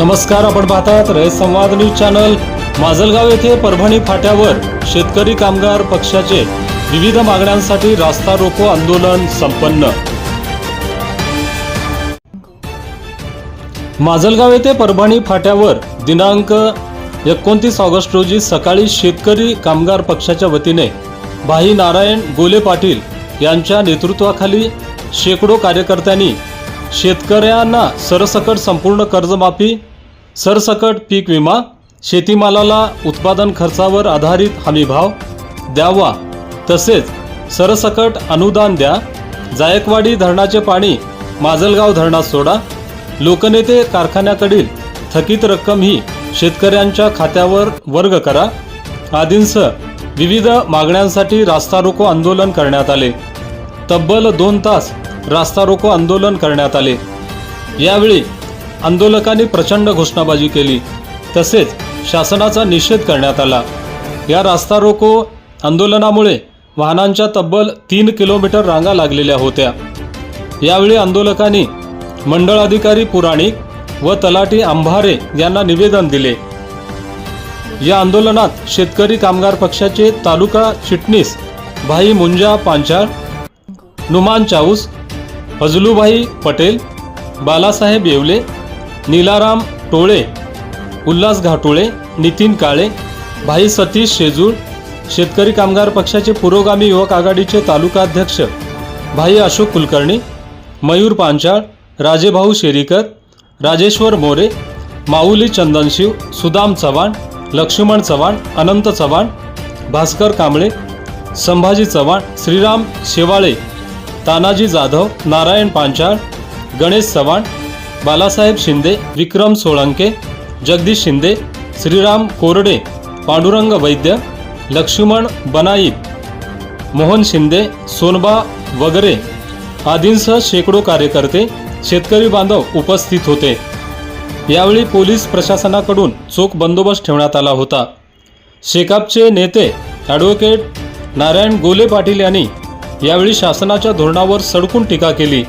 नमस्कार आपण पाहतात रयत संवाद न्यूज चॅनल. माजलगाव येथे परभणी फाट्यावर शेतकरी कामगार पक्षाचे विविध मागण्यांसाठी रास्ता रोको आंदोलन संपन्न. माजलगाव येथे परभणी फाट्यावर दिनांक एकोणतीस ऑगस्ट रोजी सकाळी शेतकरी कामगार पक्षाच्या वतीने भाई नारायण गोले पाटील यांच्या नेतृत्वाखाली शेकडो कार्यकर्त्यांनी शेतकऱ्यांना सरसकट संपूर्ण कर्जमाफी सरसकट पीक विमा शेतीमालाला उत्पादन खर्चावर आधारित हमीभाव द्यावा. तसेच सरसकट अनुदान द्या. जायकवाडी धरणाचे पाणी माजलगाव धरणात सोडा. लोकनेते कारखान्याकडील थकीत रक्कम ही शेतकऱ्यांच्या खात्यावर वर्ग करा. आदींसह विविध मागण्यांसाठी रास्ता रोको आंदोलन करण्यात आले. तब्बल दोन तास रास्ता रोको आंदोलन करण्यात आले. यावेळी आंदोलकांनी प्रचंड घोषणाबाजी केली. तसेच शासनाचा निषेध करण्यात आला. या रास्ता रोको आंदोलनामुळे वाहनांच्या तब्बल तीन किलोमीटर रांगा लागलेल्या होत्या. यावेळी आंदोलकांनी मंडळ अधिकारी पुराणिक व तलाठी आंभारे यांना निवेदन दिले. या आंदोलनात शेतकरी कामगार पक्षाचे तालुका चिटणीस भाई मुंजा पांचाळ नुमान चाऊस फजलूभाई पटेल बालासाहेब येवले नीलाराम टोळे उल्हास घाटोळे नितीन काळे भाई सतीश शेजूळ शेतकरी कामगार पक्षाचे पुरोगामी युवक आघाडीचे तालुकाध्यक्ष भाई अशोक कुलकर्णी मयूर पांचाळ राजेभाऊ शेरीकर राजेश्वर मोरे माऊली चंदनशिव सुदाम चव्हाण लक्ष्मण चव्हाण अनंत चव्हाण भास्कर कांबळे संभाजी चव्हाण श्रीराम शेवाळे तानाजी जाधव नारायण पांचाळ गणेश चव्हाण बालासाहेब शिंदे विक्रम सोळंके जगदीश शिंदे श्रीराम कोरडे पांडुरंग वैद्य लक्ष्मण बनाईत मोहन शिंदे सोनबा वगैरे आदींसह शेकडो कार्यकर्ते शेतकरी बांधव उपस्थित होते. यावेळी पोलीस प्रशासनाकडून चोख बंदोबस्त ठेवण्यात आला होता. शेकापचे नेते ॲडव्होकेट नारायण गोले पाटील यांनी यावेळी शासनाच्या धोरणावर सडकून टीका केली.